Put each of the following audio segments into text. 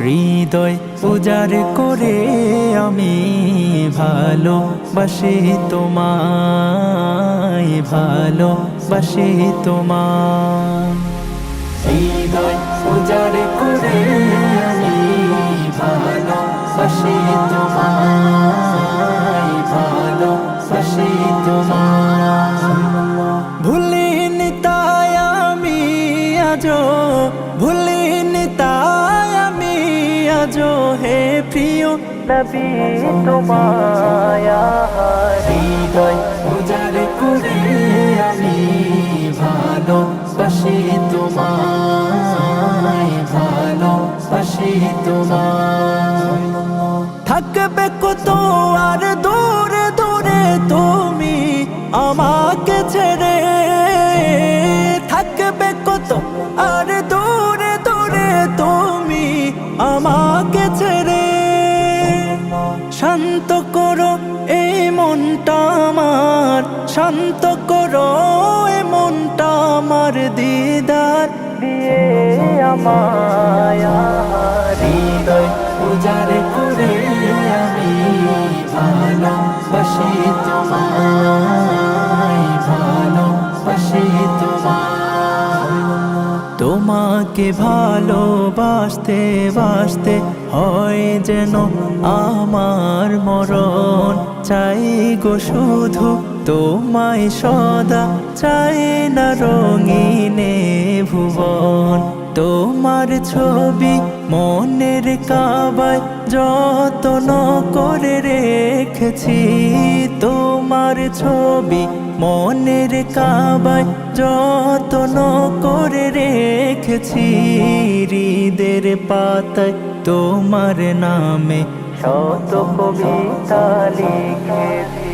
হৃদয় উজার করে আমি ভালো বাসি তোমায় ভালো বাসি তোমায়। হৃদয় উজার করে আমি ভালো বাসি তোমায় ভালো বাসি তোমায়। আজো হে প্রিয় নবী তোমায়া হৃদয় উজার করে আমি ভালো বাসি তোমায় ভালো বাসি তোমায়। থাকবে কত আর দূরে দূরে তুমি আমাকে শান্ত করো, এই মনটা আমার। শান্ত করো, এই মনটা আমার দিদার। দিয়ে আমায় হৃদয় করে আমি ভালো বাসি তোমায় ভালো বাসি তোমায়। তোমাকে ভালোবাসতে, বাসতে হয় যেন আমার মরণ চাই গো শুধু। তোমায় সদা চাই না রঙিনে ভুবন। তোমার ছবি মনের কাবায় যতন করে রেখেছি। তোমার ছবি মনের কাবায় যতন করে রেখেছি। হৃদের পাতায় তোমার নামে শত কবিতা লিখেছি।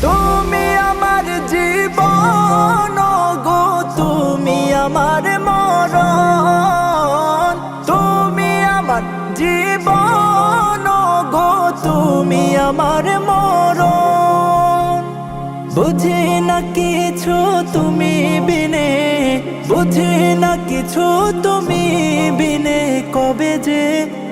তুমি আমার জীবন, গো, তুমি আমার মরণ। তুমি আমার জীবন, গো, তুমি আমার মরণ। বুঝি না কিছু তুমি বিনে, বুঝি না কিছু তুমি বিনে, কবে যে